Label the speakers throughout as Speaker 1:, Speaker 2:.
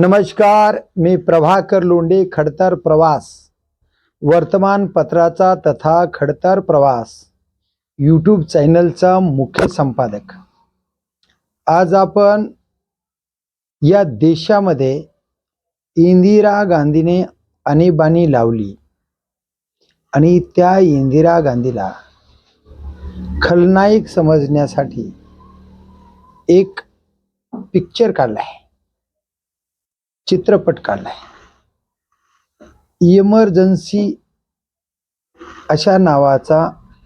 Speaker 1: नमस्कार मी प्रभाकर लोंढे खडतर प्रवास. वर्तमानपत्राचा तथा खडतर प्रवास. यूट्यूब चॅनलचा मुख्य संपादक. आज आपण या देशामध्ये इंदिरा गांधीने आणीबाणी लावली. आणि त्या इंदिरा गांधीला खलनायक समजण्यासाठी एक पिक्चर काढला आहे. चित्रपट काढलाय. इमर्जन्सी अशा नावाचा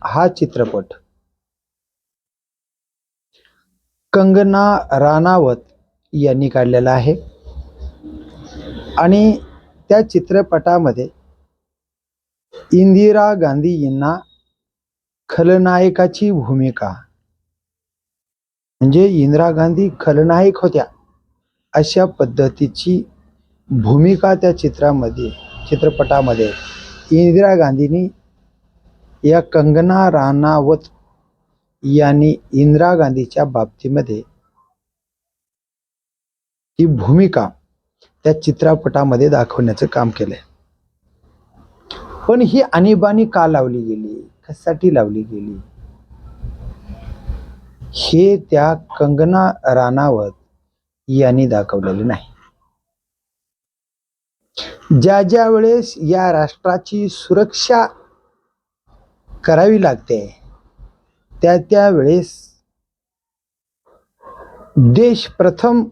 Speaker 1: हा चित्रपट. कंगना राणावत यांनी काढलेला आहे. आणि त्या चित्रपटामध्ये इंदिरा गांधी यांना खलनायकाची भूमिका. म्हणजे इंदिरा गांधी खलनायक होत्या. अशा पद्धतीची भूमिका त्या चित्रामध्ये चित्रपटामध्ये इंदिरा गांधींनी या कंगना राणावत यांनी इंदिरा गांधीच्या बाबतीमध्ये ही भूमिका त्या चित्रपटामध्ये दाखवण्याचं काम केलंय. पण ही आणीबाणी का लावली गेली? कशासाठी लावली गेली? हे त्या कंगना राणावत यांनी दाखवलेले नाही. ज्या ज्या वेळेस या राष्ट्राची सुरक्षा करावी लागते त्या त्या वेळेस देश प्रथम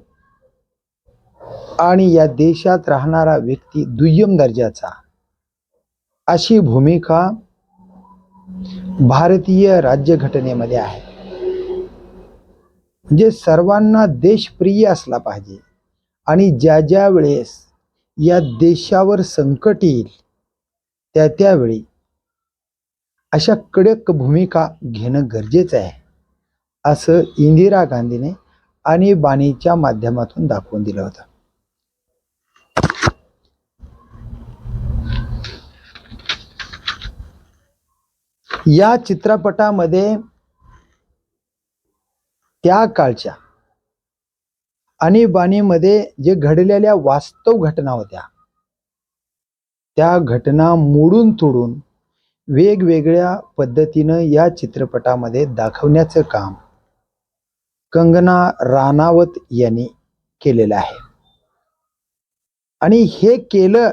Speaker 1: आणि या देशात राहणारा व्यक्ती दुय्यम दर्जाचा. अशी भूमिका भारतीय राज्यघटनेमध्ये आहे. म्हणजे सर्वांना देशप्रिय असला पाहिजे. आणि ज्या ज्या वेळेस या देशावर संकट येईल त्या त्यावेळी अशा कडक भूमिका घेणं गरजेचं आहे असं इंदिरा गांधीने आणीबाणीच्या माध्यमातून दाखवून दिलं होतं. या चित्रपटामध्ये त्या काळच्या. आणीबाणीमध्ये जे घडलेल्या वास्तव घटना होत्या त्या घटना मोडून तोडून वेगवेगळ्या पद्धतीनं या चित्रपटामध्ये दाखवण्याचं काम कंगना राणावत यांनी केलेलं आहे. आणि हे केलं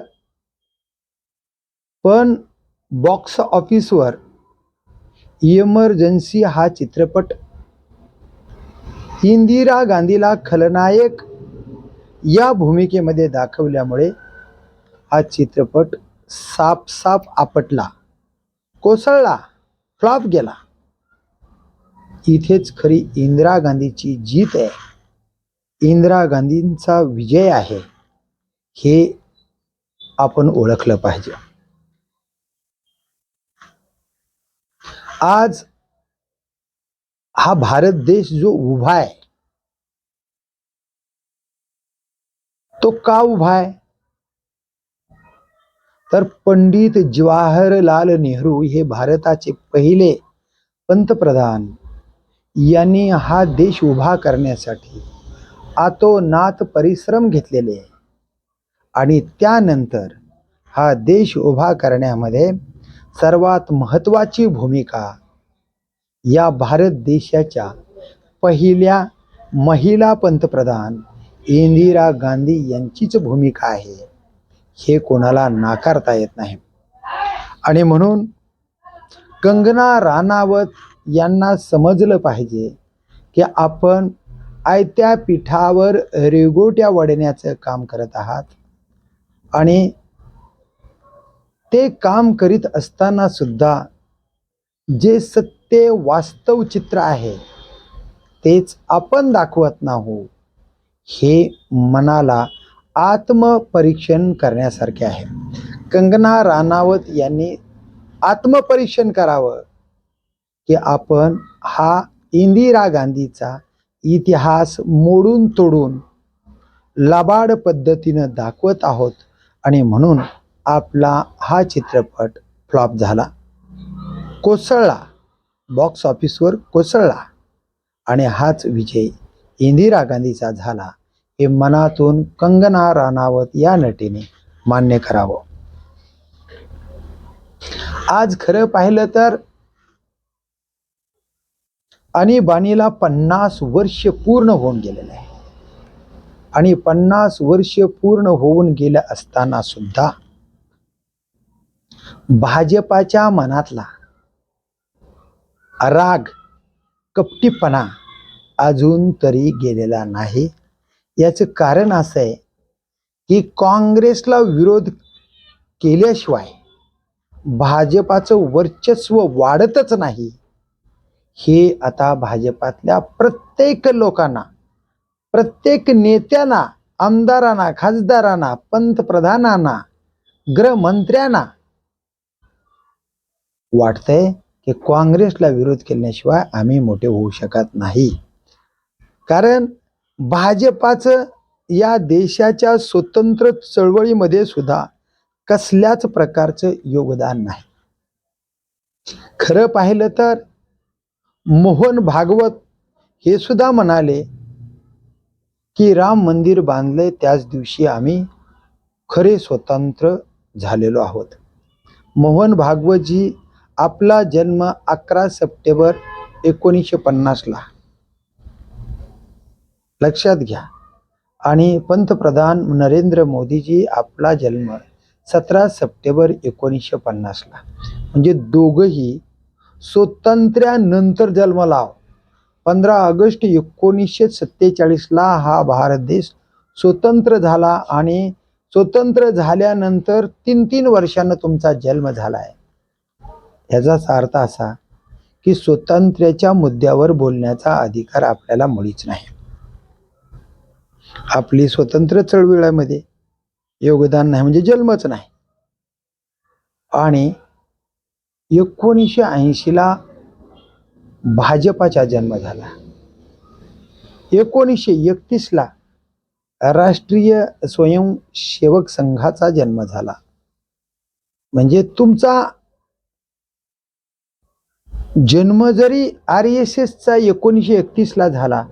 Speaker 1: पण बॉक्स ऑफिसवर इमर्जन्सी हा चित्रपट इंदिरा गांधीला खलनायक या भूमिकेमध्ये दाखवल्यामुळे हा चित्रपट साप साप आपटला कोसळला फ्लॉप गेला. इथेच खरी इंदिरा गांधीची जीत आहे. इंदिरा गांधींचा विजय आहे हे आपण ओळखलं पाहिजे. आज हा भारत देश जो उभा आहे तो का उभा आहे? तर पंडित जवाहरलाल नेहरू हे भारताचे पहिले पंतप्रधान. यांनी हा देश उभा करण्यासाठी आतोनात परिश्रम घेतलेले आहे. आणि त्यानंतर हा देश उभा करण्यामध्ये सर्वात महत्त्वाची भूमिका या भारत देशाच्या पहिल्या महिला पंतप्रधान इंदिरा गांधी यांचीच भूमिका आहे. हे कोणाला नाकारता येत नाही. आणि म्हणून कंगना राणावत यांना समजलं पाहिजे की आपण आयत्या पीठावर रेगोट्या वडण्याचं काम करत आहात. आणि ते काम करीत असताना सुद्धा जे सत्य वास्तव चित्र आहे तेच आपण दाखवत नाहू हे मनाला आत्मपरीक्षण करण्यासारखे आहे. कंगना राणावत यांनी आत्मपरीक्षण करावं की आपण हा इंदिरा गांधीचा इतिहास मोडून तोडून लबाड पद्धतीनं दाखवत आहोत आणि म्हणून आपला हा चित्रपट फ्लॉप झाला. कोसळला. बॉक्स ऑफिसवर कोसळला. आणि हाच विजय इंदिरा गांधीचा झाला हे मनातून कंगना राणावत या नटीने मान्य करावं. आज खरं पाहिलं तर आणीबाणीला पन्नास वर्ष पूर्ण होऊन गेलेलं आहे. आणि पन्नास वर्ष पूर्ण होऊन गेलं असताना सुद्धा भाजपाच्या मनातला राग कपटीपणा अजून तरी गेलेला नाही. याचं कारण असं आहे की काँग्रेसला विरोध केल्याशिवाय भाजपाचं वर्चस्व वाढतच नाही. हे आता भाजपातल्या प्रत्येक लोकांना प्रत्येक नेत्यांना आमदारांना खासदारांना पंतप्रधानांना गृहमंत्र्यांना वाटतंय की काँग्रेसला विरोध केल्याशिवाय आम्ही मोठे होऊ शकत नाही. कारण भाजपाचं या देशाच्या स्वतंत्र चळवळीमध्ये सुद्धा कसल्याच प्रकारचं योगदान नाही. खरं पाहिलं तर मोहन भागवत हे सुद्धा म्हणाले की राम मंदिर बांधले त्याच दिवशी आम्ही खरे स्वतंत्र झालेलो आहोत. मोहन भागवतजी आपला जन्म अकरा सप्टेंबर एकोणीसशे पन्नासला. लक्षात घ्या. आणि पंतप्रधान नरेंद्र मोदीजी आपला जन्म सतरा सप्टेंबर एकोणीसशे पन्नासला. म्हणजे दोघंही स्वातंत्र्यानंतर जन्मला पंधरा ऑगस्ट एकोणीसशे सत्तेचाळीसला हा भारत देश स्वतंत्र झाला आणि स्वतंत्र झाल्यानंतर तीन तीन वर्षानं तुमचा जन्म झाला आहे ह्याचाच अर्थ असा की स्वातंत्र्याच्या मुद्द्यावर बोलण्याचा अधिकार आपल्याला मुळीच नाही. आपली स्वतंत्र चळवळीमध्ये योगदान नाही म्हणजे जन्मच नाही. आणि एकोणीसशे ऐंशीला भाजपाचा जन्म झाला. एकोणीसशे एकतीसला राष्ट्रीय स्वयंसेवक संघाचा जन्म झाला. म्हणजे तुमचा जन्म जरी आर एस एसचा एकोणीसशे एकतीसला झाला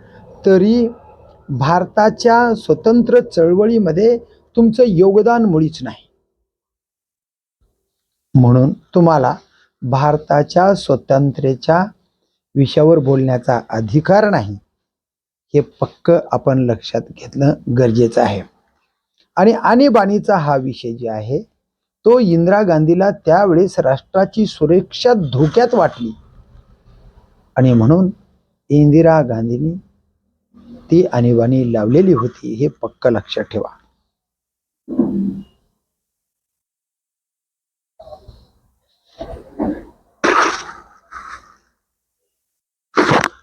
Speaker 1: तरी भारताच्या स्वतंत्र चळवळीमध्ये तुमचं योगदान मुळीच नाही. म्हणून तुम्हाला भारताच्या स्वातंत्र्याच्या विषयावर बोलण्याचा अधिकार नाही हे पक्क आपण लक्षात घेतलं गरजेचं आहे. आणि आणीबाणीचा हा विषय जे आहे तो इंदिरा गांधीला त्यावेळेस राष्ट्राची सुरक्षा धोक्यात वाटली. आणि म्हणून इंदिरा गांधींनी ती आणीबाणी लावलेली होती हे पक्क लक्षात ठेवा.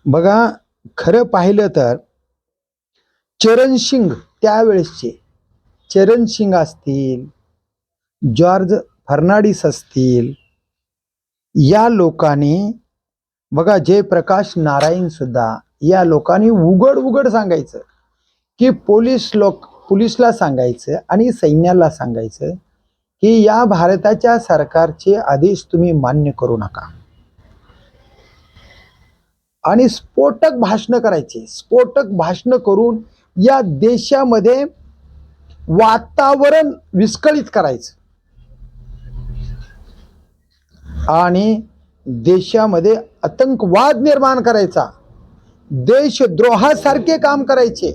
Speaker 1: बघा खरं पाहिलं तर चरण सिंग त्यावेळेसचे चरण सिंग असतील जॉर्ज फर्नाडिस असतील या लोकांनी बघा जयप्रकाश नारायण सुद्धा या लोकांनी उघड उघड सांगायचं की पोलीस लोक पोलीसला सांगायचं आणि सैन्याला सांगायचं की या भारताच्या सरकारचे आदेश तुम्ही मान्य करू नका. आणि स्फोटक भाषण करायचे. स्फोटक भाषण करून या देशामध्ये वातावरण विस्कळीत करायचं. आणि देशामध्ये आतंकवाद निर्माण करायचा. देशद्रोहासारखे काम करायचे.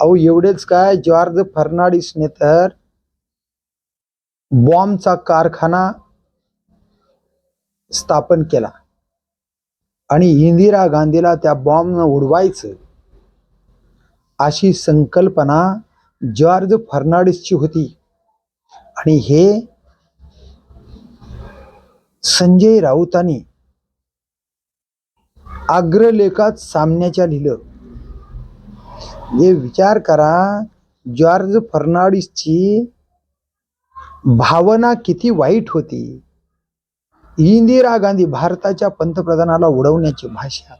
Speaker 1: अहो एवढेच काय? जॉर्ज फर्नाडिसने तर बॉम्बचा कारखाना स्थापन केला. आणि इंदिरा गांधीला त्या बॉम्बनं उडवायचं अशी संकल्पना जॉर्ज फर्नाडिसची होती. आणि हे संजय राऊतांनी अग्रलेखात सामन्याच्या लिहिलं. हे विचार करा जॉर्ज फर्नाडिसची भावना किती वाईट होती. इंदिरा गांधी भारताच्या पंतप्रधानाला उडवण्याची भाषा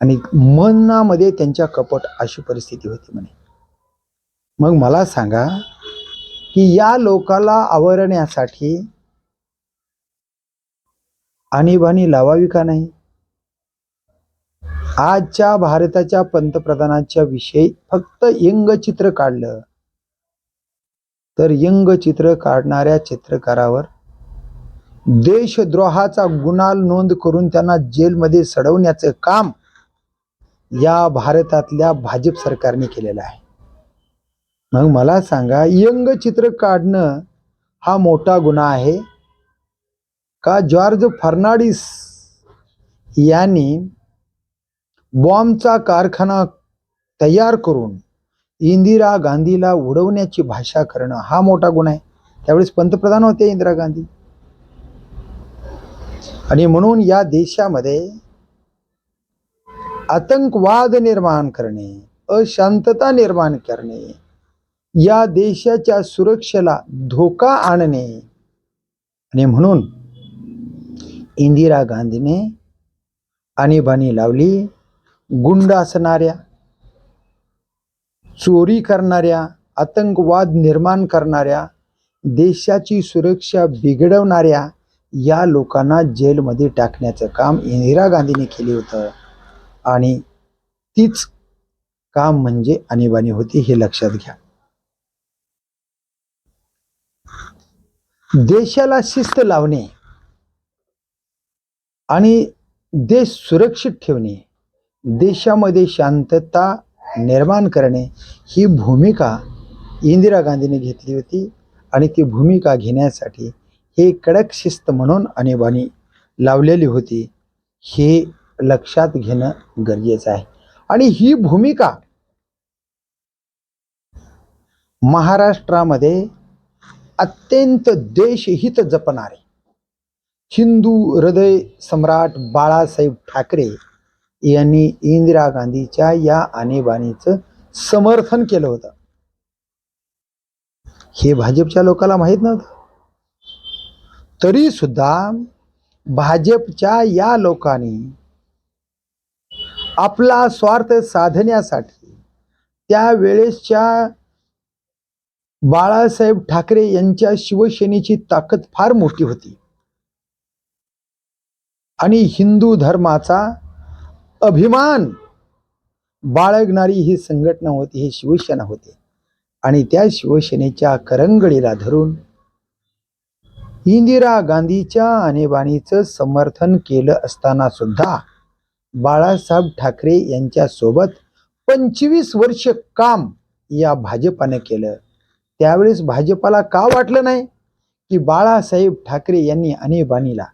Speaker 1: आणि मनामध्ये त्यांच्या कपट अशी परिस्थिती होती म्हणे. मग मला सांगा की या लोकाला आवरण्यासाठी आणीबाणी लावावी का नाही? आजच्या भारताच्या पंतप्रधानाच्या विषयी फक्त व्यंगचित्र काढलं. तर व्यंगचित्र काढणाऱ्या चित्रकारावर देशद्रोहाचा गुन्हा नोंद करून त्यांना जेलमध्ये सडवण्याचं काम या भारतातल्या भाजप सरकारने केलेलं आहे. मग मला सांगा व्यंगचित्र काढणं हा मोठा गुन्हा आहे? का जॉर्ज फर्नाडिस यांनी बॉम्बचा कारखाना तयार करून इंदिरा गांधीला उडवण्याची भाषा करणं हा मोठा गुन्हा आहे. त्यावेळेस पंतप्रधान होते इंदिरा गांधी. आणि म्हणून या देशामध्ये आतंकवाद निर्माण करणे अशांतता निर्माण करणे या देशाच्या सुरक्षेला धोका आणणे. आणि म्हणून इंदिरा गांधीने आणीबाणी लावली गुंड असणाऱ्या चोरी करणाऱ्या आतंकवाद निर्माण करणाऱ्या देशाची सुरक्षा बिघडवणाऱ्या या लोकांना जेलमध्ये टाकण्याचं काम इंदिरा गांधीने केले होतं. आणि तीच काम म्हणजे आणीबाणी होती हे लक्षात घ्या. देशाला शिस्त लावणे आणि देश सुरक्षित ठेवणे देशामध्ये शांतता निर्माण करणे ही भूमिका इंदिरा गांधीने घेतली होती आणि ती भूमिका घेण्यासाठी हे कडक शिस्त म्हणून आणीबाणी लावलेली होती हे लक्षात घेणं गरजेचं आहे. आणि ही भूमिका महाराष्ट्रामध्ये अत्यंत देशहित जपणारे हिंदू हृदय सम्राट बाळासाहेब ठाकरे यांनी इंदिरा गांधीच्या या आणीबाणीचं समर्थन केलं होतं. हे भाजपच्या लोकांना माहीत नव्हतं. तरी सुद्धा भाजपच्या या लोकांनी आपला स्वार्थ साधण्यासाठी त्यावेळेसच्या बाळासाहेब ठाकरे यांच्या शिवसेनेची ताकद फार मोठी होती. आणि हिंदू धर्माचा अभिमान बाळगणारी ही संघटना होती ही शिवसेना होती. आणि त्या शिवसेनेच्या करंगळीला धरून इंदिरा गांधीच्या आणीबाणीचं समर्थन केलं असताना सुद्धा बाळासाहेब ठाकरे यांच्या सोबत पंचवीस वर्ष काम या भाजपाने केलं. त्यावेळेस भाजपाला का वाटलं नाही की बाळासाहेब ठाकरे यांनी आणीबाणीला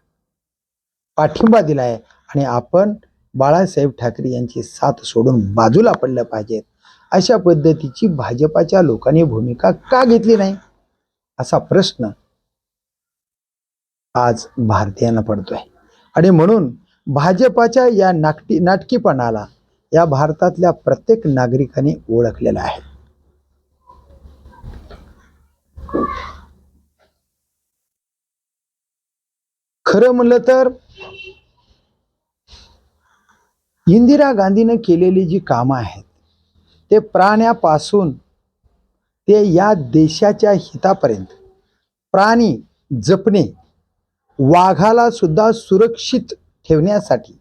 Speaker 1: पाठिंबा दिलाय आणि आपण बाळासाहेब ठाकरे यांची साथ सोडून बाजूला पडलं पाहिजेत. अशा पद्धतीची भाजपाच्या लोकांनी भूमिका का घेतली नाही? असा प्रश्न आज भारतीयांना पडतोय. आणि म्हणून भाजपाच्या या नाटकी नाटकीपणाला या भारतातल्या प्रत्येक नागरिकाने ओळखलेला आहे. खरं म्हणलं तर इंदिरा गांधीनं केलेली जी कामं आहेत ते प्राण्यापासून ते या देशाच्या हितापर्यंत प्राणी जपणे वाघाला सुद्धा सुरक्षित ठेवण्यासाठी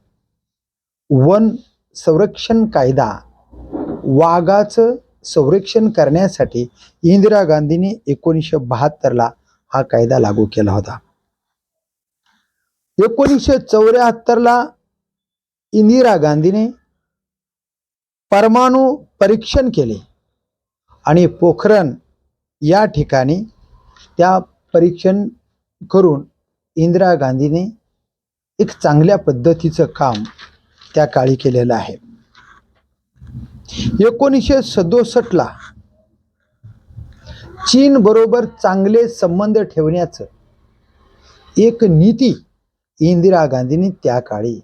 Speaker 1: वन संरक्षण कायदा वाघाचं संरक्षण करण्यासाठी इंदिरा गांधीने एकोणीसशे बहात्तरला हा कायदा लागू केला होता. एकोणीसशे चौऱ्याहत्तरला इंदिरा गांधीने परमाणू परीक्षण केले आणि पोखरण या ठिकाणी त्या परीक्षण करून इंदिरा गांधीने एक चांगल्या पद्धतीचं काम त्या काळी केलेलं आहे. एकोणीसशे सदुसष्टला चीन बरोबर चांगले संबंध ठेवण्याचं एक नीती इंदिरा गांधींनी त्या काळी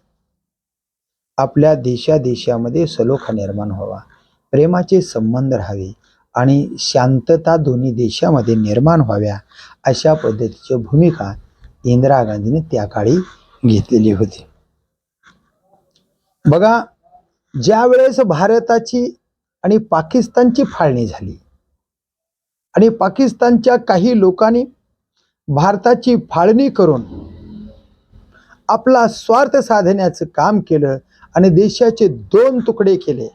Speaker 1: आपल्या देशादेशामध्ये सलोखा निर्माण व्हावा प्रेमाचे संबंध राहावे आणि शांतता दोन्ही देशामध्ये निर्माण व्हाव्या अशा पद्धतीची भूमिका इंदिरा गांधीने त्या काळी घेतलेली होती. बघा ज्या वेळेस भारताची आणि पाकिस्तानची फाळणी झाली आणि पाकिस्तानच्या काही लोकांनी भारताची फाळणी करून आपला स्वार्थ साधण्याचं काम केलं आणि देशाचे दोन तुकडे केले.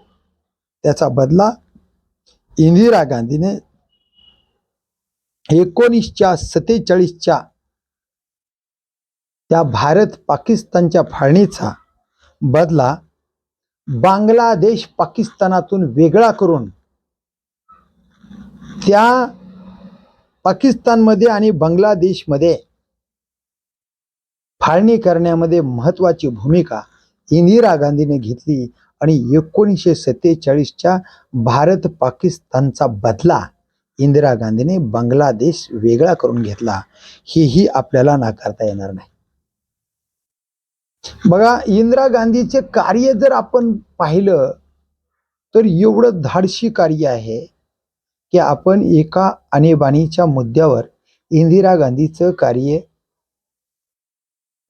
Speaker 1: त्याचा बदला इंदिरा गांधीने एकोणीसच्या सत्तेचाळीसच्या त्या भारत पाकिस्तानच्या फाळणीचा बदला बांगलादेश पाकिस्तानातून वेगळा करून त्या पाकिस्तानमध्ये आणि बांगलादेशमध्ये फाळणी करण्यामध्ये महत्त्वाची भूमिका इंदिरा गांधीने घेतली आणि एकोणीसशे सत्तेचाळीसच्या भारत पाकिस्तानचा बदला इंदिरा गांधीने बांगलादेश वेगळा करून घेतला. हेही आपल्याला नाकारता येणार नाही. बघा इंदिरा गांधीचे कार्य जर आपण पाहिलं तर एवढं धाडशी कार्य आहे की आपण एका आणीबाणीच्या मुद्द्यावर इंदिरा गांधीचं कार्य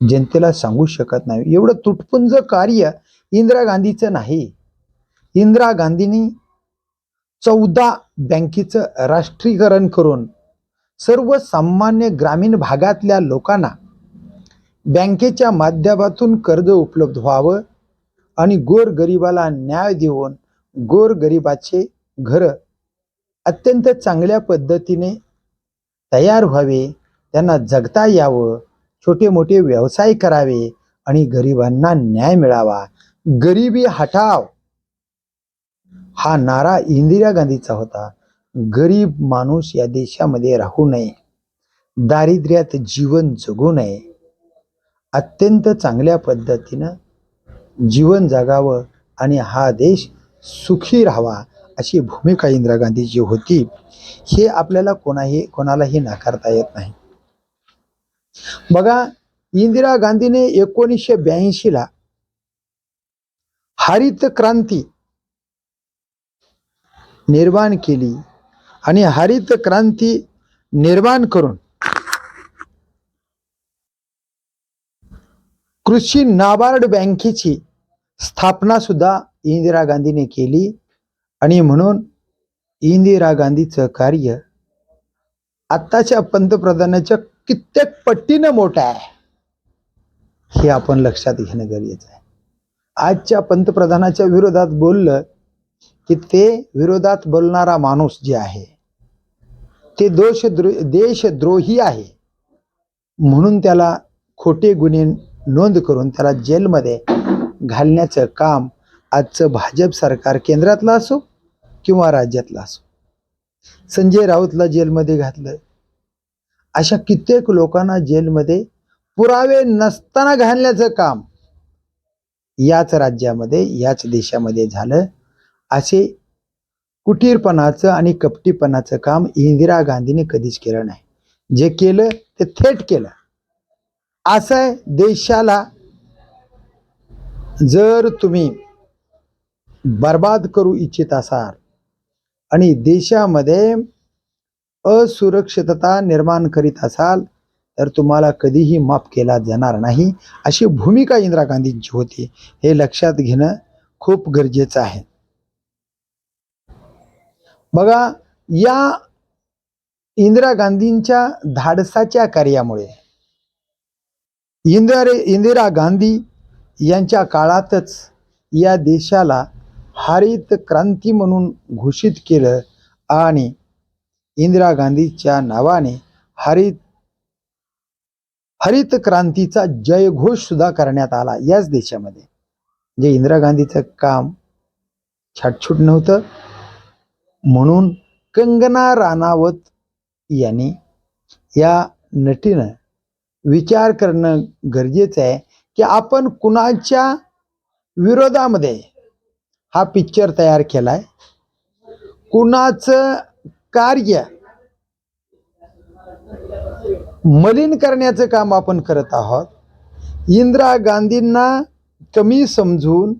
Speaker 1: जनतेला सांगू शकत नाही. एवढं तुटपुंज कार्य इंदिरा गांधीचं नाही. इंदिरा गांधींनी चौदा बँकेचं राष्ट्रीयकरण करून सर्वसामान्य ग्रामीण भागातल्या लोकांना बँकेच्या माध्यमातून कर्ज उपलब्ध व्हावं आणि गोरगरिबाला न्याय देऊन गोरगरिबाचे घर अत्यंत चांगल्या पद्धतीने तयार व्हावे त्यांना जगता यावं छोटे मोठे व्यवसाय करावे आणि गरिबांना न्याय मिळावा. गरिबी हटाव. हा नारा इंदिरा गांधीचा होता. गरीब माणूस या देशामध्ये राहू नये. दारिद्र्यात जीवन जगू नये. अत्यंत चांगल्या पद्धतीनं जीवन जगावं आणि हा देश सुखी राहावा अशी भूमिका इंदिरा गांधीची होती. हे आपल्याला कोणाही कोणालाही नाकारता येत नाही. बघा इंदिरा गांधीने एकोणीसशे ब्याऐंशीला हरित क्रांती निर्माण केली आणि हरित क्रांती निर्माण करून कृषी नाबार्ड बँकेची स्थापना सुद्धा इंदिरा गांधीने केली आणि म्हणून इंदिरा गांधीचं कार्य आत्ताच्या पंतप्रधानाच्या कित्येक पट्टीनं मोठं आहे. हे आपण लक्षात घेणं गरजेचं आहे. आजच्या पंतप्रधानाच्या विरोधात बोललं की ते विरोधात बोलणारा माणूस जे आहे ते दोष देशद्रोही आहे. म्हणून त्याला खोटे गुन्हे नोंद करून त्याला जेलमध्ये घालण्याचं काम आजचं भाजप सरकार केंद्रातलं असो किंवा राज्यातलं असो. संजय राऊतला जेलमध्ये घातलं. अशा कित्येक लोकांना जेलमध्ये पुरावे नसताना घालण्याचं काम याच राज्यामध्ये याच देशामध्ये झालं. असे कुटीरपणाचं आणि कपटीपणाचं काम इंदिरा गांधीने कधीच केलं नाही. जे केलं ते थेट केलं. असं देशाला जर तुम्ही बर्बाद करू इच्छित असाल आणि देशामध्ये असुरक्षितता निर्माण करीत असाल तर तुम्हाला कधीही माफ केला जाणार नाही. अशी भूमिका इंदिरा गांधींची होती. हे लक्षात घेणं खूप गरजेचं आहे. बघा या इंदिरा गांधींच्या धाडसाच्या कार्यामुळे इंदिरा इंदिरा गांधी यांच्या काळातच या देशाला हरित क्रांती म्हणून घोषित केलं आणि इंदिरा गांधीच्या नावाने हरित हरित क्रांतीचा जयघोष सुद्धा करण्यात आला याच देशामध्ये. जे इंदिरा गांधीचं काम छाटछूट नव्हतं. म्हणून कंगना राणावत यांनी या नटीनं विचार करणं गरजेचं आहे की आपण कुणाच्या विरोधामध्ये हा पिक्चर तयार केलाय? कुणाचं कार्य मलिन करण्याचं काम आपण करत आहोत. इंदिरा गांधींना कमी समजून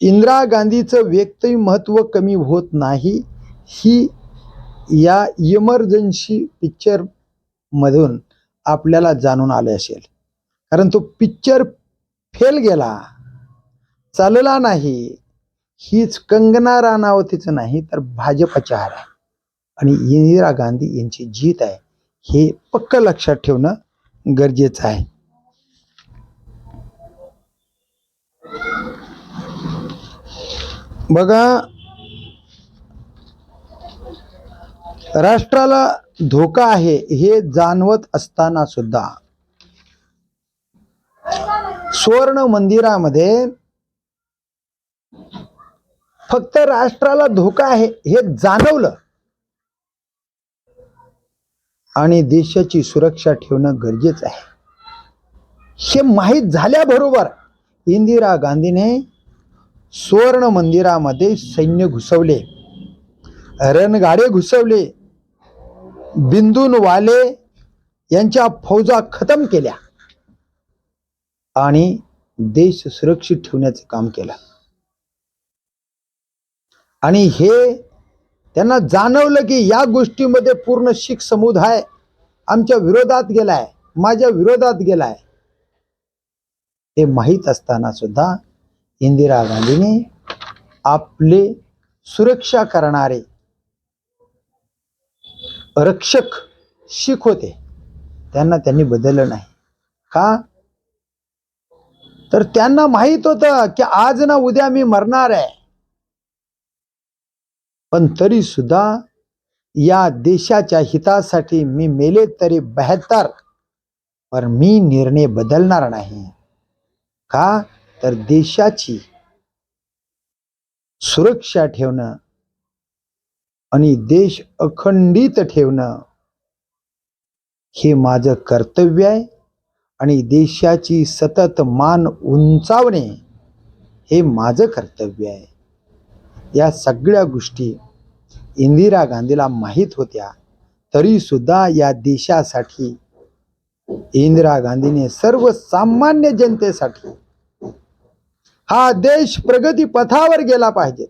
Speaker 1: इंदिरा गांधीचं व्यक्तिमत्व कमी होत नाही ही या इमर्जन्सी पिक्चर मधून आपल्याला जाणून आले असेल. कारण तो पिक्चर फेल गेला चालला नाही हीच कंगना राणावतीचं नाही तर भाजपच्या हार आहे आणि इंदिरा गांधी यांची जीत आहे हे पक्क लक्षात ठेवणं गरजेचं आहे. बघा राष्ट्राला धोका आहे हे जाणवत असताना सुद्धा सुवर्ण मंदिरामध्ये फक्त राष्ट्राला धोका आहे हे जाणवलं. आणि देशाची सुरक्षा ठेवणं गरजेचं आहे. हे माहीत झाल्याबरोबर इंदिरा गांधीने सुवर्ण मंदिरामध्ये सैन्य घुसवले रणगाडे घुसवले बिंदून वाले यांच्या फौजा खतम केल्या आणि देश सुरक्षित ठेवण्याचं काम केलं. आणि हे त्यांना जाणवलं की या गोष्टीमध्ये पूर्ण शीख समुदाय आमच्या विरोधात गेलाय माझ्या विरोधात गेलाय. हे माहीत असताना सुद्धा इंदिरा गांधीने आपले सुरक्षा करणारे रक्षक शीख होते. त्यांना त्यांनी बदललं नाही. का? तर त्यांना माहीत होतं की आज ना उद्या मी मरणार आहे. पण तरी सुद्धा या देशाच्या हितासाठी मी मेले तरी बेहतर पण मी निर्णय बदलणार नाही. का? तर देशाची सुरक्षा ठेवणं आणि देश अखंडित ठेवणं हे माझं कर्तव्य आहे आणि देशाची सतत मान उंचावणे हे माझं कर्तव्य आहे. या सगळ्या गोष्टी इंदिरा गांधीला माहीत होत्या तरी सुद्धा या देशासाठी इंदिरा गांधीने सर्वसामान्य जनतेसाठी हा देश प्रगती पथावर गेला पाहिजेत.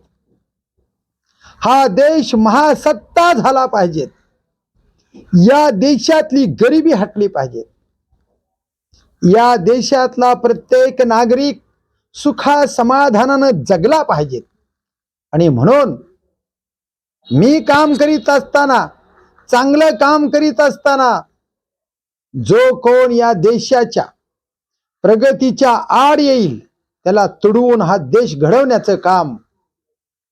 Speaker 1: हा देश महासत्ता झाला पाहिजे या देशातली गरिबी हटली पाहिजे या देशातला प्रत्येक नागरिक सुखा समाधानानं जगला पाहिजे आणि म्हणून मी काम करीत असताना चांगलं काम करीत असताना जो कोण या देशाच्या प्रगतीच्या आड येईल त्याला तुडवून हा देश घडवण्याचं काम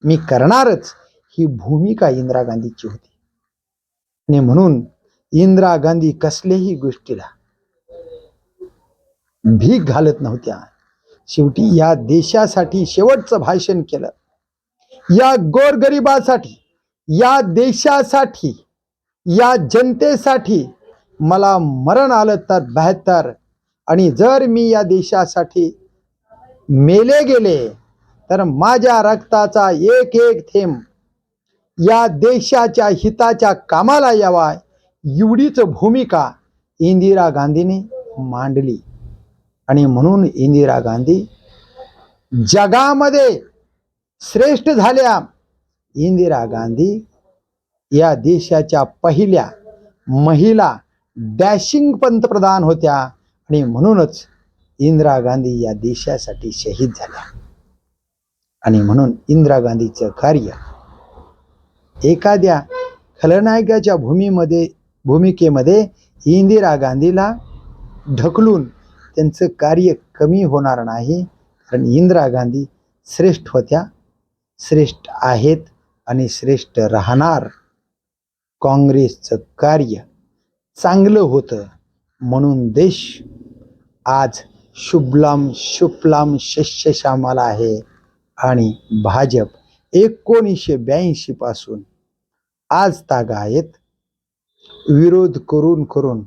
Speaker 1: मी करणारच ही भूमिका इंदिरा गांधीची होती. आणि म्हणून इंदिरा गांधी कसल्याही गोष्टीला भीक घालत नव्हत्या. शेवटी या देशासाठी शेवटचं भाषण केलं. या गोरगरिबासाठी या देशासाठी या जनतेसाठी मला मरण आलं तर बेहतर आणि जर मी या देशासाठी मेले गेले तर माझ्या रक्ताचा एक एक थेंब या देशाच्या हिताच्या कामाला यावा एवढीच भूमिका इंदिरा गांधीने मांडली. आणि म्हणून इंदिरा गांधी जगामध्ये श्रेष्ठ झाल्या. इंदिरा गांधी या देशाच्या पहिल्या महिला डॅशिंग पंतप्रधान होत्या आणि म्हणूनच इंदिरा गांधी या देशासाठी शहीद झाल्या. आणि म्हणून इंदिरा गांधीचं कार्य एखाद्या खलनायकाच्या भूमीमध्ये भूमिकेमध्ये इंदिरा गांधीला ढकलून त्यांचं कार्य कमी होणार नाही कारण इंदिरा गांधी श्रेष्ठ होत्या. श्रेष्ठ आहेत आणि श्रेष्ठ राहणार. काँग्रेसचं कार्य चांगलं होतं म्हणून देश आज शुभलाम शुभलाम शिष्यश्यामाला आहे. आणि भाजप एकोणीसशे ब्याऐंशी पासून आज तागायत विरोध करून करून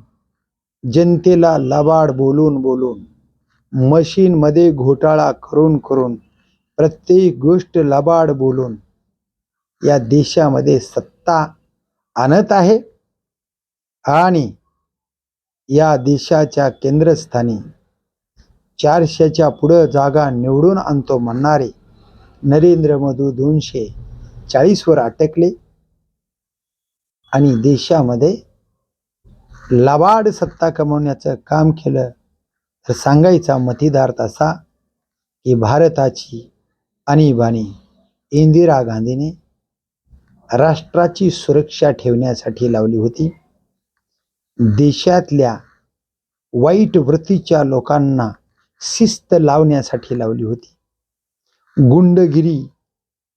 Speaker 1: जनतेला लबाड बोलून बोलून मशीनमध्ये घोटाळा करून करून प्रत्येक गोष्ट लबाड बोलून या देशामध्ये सत्ता आणत आहे आणि या देशाच्या केंद्रस्थानी चारशेच्या पुढं जागा निवडून आणतो म्हणणारे नरेंद्र मोदी दोनशे चाळीसवर अटकले आणि देशामध्ये लबाड सत्ता कमवण्याचं काम केलं. तर सांगायचा मतीदार तसा की भारताची आणीबाणी इंदिरा गांधीने राष्ट्राची सुरक्षा ठेवण्यासाठी लावली होती. देशातल्या वाईट वृत्तीच्या लोकांना शिस्त लावण्यासाठी लावली होती. गुंडगिरी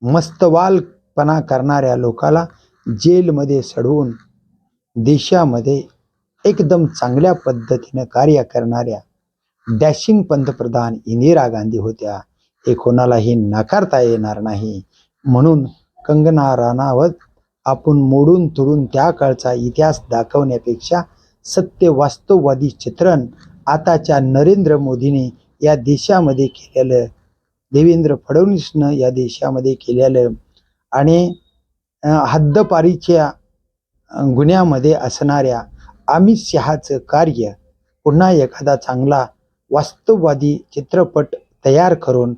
Speaker 1: मस्तवालपणा करणाऱ्या लोकाला जेलमध्ये सडवून देशामध्ये एकदम चांगल्या पद्धतीनं कार्य करणाऱ्या डॅशिंग पंतप्रधान इंदिरा गांधी होत्या. हे कोणालाही नाकारता येणार नाही. म्हणून कंगना राणावत आपण मोडून तोडून त्या काळचा इतिहास दाखवण्यापेक्षा सत्य वास्तववादी चित्रण आताच्या नरेंद्र मोदीने या देशामध्ये केलेलं देवेंद्र फडणवीसनं या देशामध्ये केलेलं आणि हद्दपारीच्या गुन्ह्यामध्ये असणाऱ्या अमित शहाचं कार्य पुन्हा एखादा चांगला वास्तववादी चित्रपट तयार करून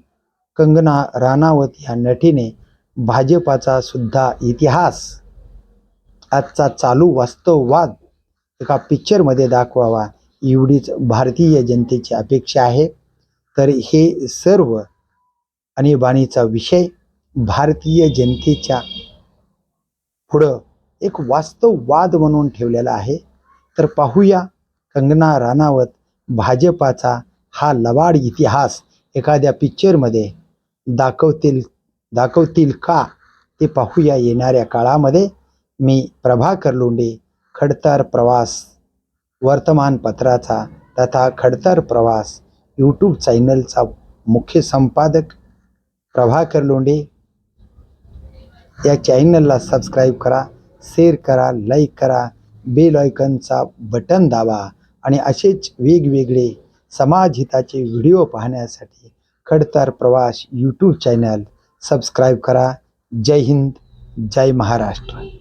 Speaker 1: कंगना राणावत या नटीने भाजपाचा सुद्धा इतिहास आजचा चालू वास्तववाद एका पिक्चरमध्ये दाखवावा एवढीच भारतीय जनतेची अपेक्षा आहे. तर हे सर्व आणीबाणीचा विषय भारतीय जनतेच्या पुढं एक वास्तववाद म्हणून ठेवलेला आहे. तर पाहूया कंगना राणावत भाजपाचा हा लवाड इतिहास एखाद्या पिक्चरमध्ये दाखवतील दाखवतील का ते पाहूया येणाऱ्या काळामध्ये. मी प्रभाकर लोंडे खडतर प्रवास वर्तमानपत्राचा तथा खडतर प्रवास यूट्यूब चॅनलचा मुख्य संपादक प्रभाकर लोंडे या चॅनलला सबस्क्राईब करा शेअर करा लाईक करा बेल आयकनचा बटन दाबा आणि असेच वेगवेगळे समाजहिताचे व्हिडिओ पाहण्यासाठी खडतर प्रवास यूट्यूब चॅनल सबस्क्राईब करा. जय हिंद जय महाराष्ट्र.